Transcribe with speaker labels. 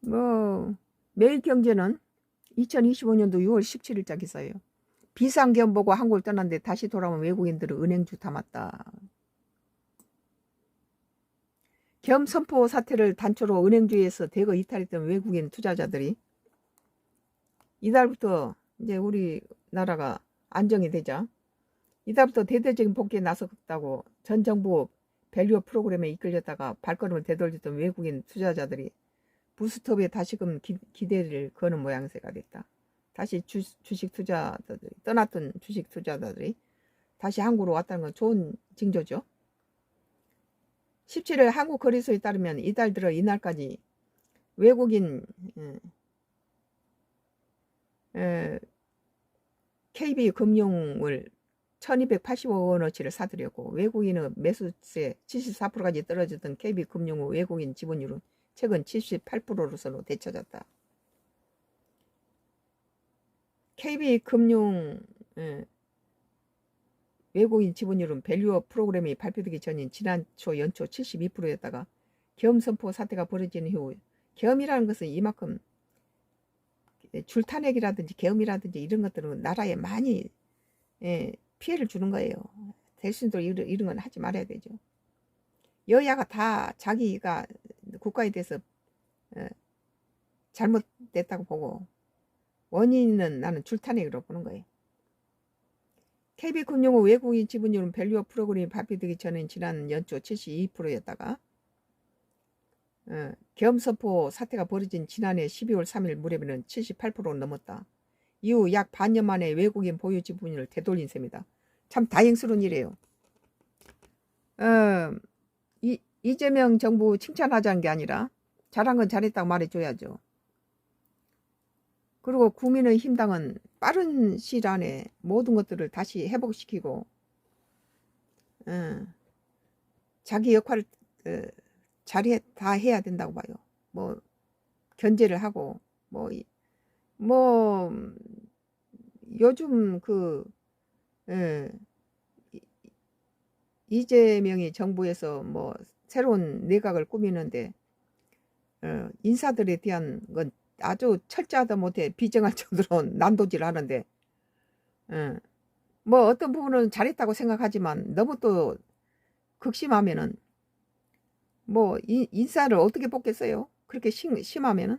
Speaker 1: 뭐 매일경제는 2025년도 6월 17일자 기사예요. 비상겸 보고 한국을 떠났는데 다시 돌아온 외국인들은 은행주 담았다. 겸 선포 사태를 단초로 은행주에서 대거 이탈했던 외국인 투자자들이 이달부터 이제 우리나라가 안정이 되자 이달부터 대대적인 복귀에 나섰다고 전 정부 밸류어 프로그램에 이끌렸다가 발걸음을 되돌렸던 외국인 투자자들이 부스톱에 다시금 기, 기대를 거는 모양새가 됐다. 다시 주, 주식 투자자들이 떠났던 주식 투자자들이 다시 한국으로 왔다는 건 좋은 징조죠. 17일 한국 거래소에 따르면 이달 들어 이날까지 외국인 음, 에, KB 금융을 1285억 원어치를 사들였고 외국인의 매수세 74%까지 떨어졌던 KB 금융의 외국인 지분율은 최근 78%로서로 되찾았다. KB 금융 예, 외국인 지분율은 밸류어 프로그램이 발표되기 전인 지난 초 연초 72%였다가 겸 선포 사태가 벌어진 이후 겸이라는 것은 이만큼 줄탄핵이라든지 계엄이라든지 이런 것들은 나라에 많이 예, 피해를 주는 거예요. 대신도 이런, 이런 건 하지 말아야 되죠. 여야가 다 자기가 국가에 대해서 어, 잘못됐다고 보고 원인은 나는 줄탄핵으로 보는 거예요. KB금융의 외국인 지분율은 밸류어 프로그램이 발표되기 전엔 지난 연초 72%였다가 어, 겸서포 사태가 벌어진 지난해 12월 3일 무렵에는 78%로 넘었다. 이후 약 반년 만에 외국인 보유 지분율을 되돌린 셈이다. 참 다행스러운 일이에요. 어, 이, 이재명 정부 칭찬하자는 게 아니라 잘한 건 잘했다고 말해줘야죠. 그리고 국민의힘 당은 빠른 시일 안에 모든 것들을 다시 회복시키고 어, 자기 역할을 어, 잘해 다 해야 된다고 봐요. 뭐 견제를 하고 뭐뭐 요즘 그 예, 이재명이 정부에서 뭐 새로운 내각을 꾸미는데 어, 인사들에 대한 건 아주 철저하다 못해 비정할 정도로 난도질 하는데 어, 뭐 어떤 부분은 잘했다고 생각하지만 너무 또 극심하면은 뭐 인, 인사를 어떻게 뽑겠어요? 그렇게 심, 심하면은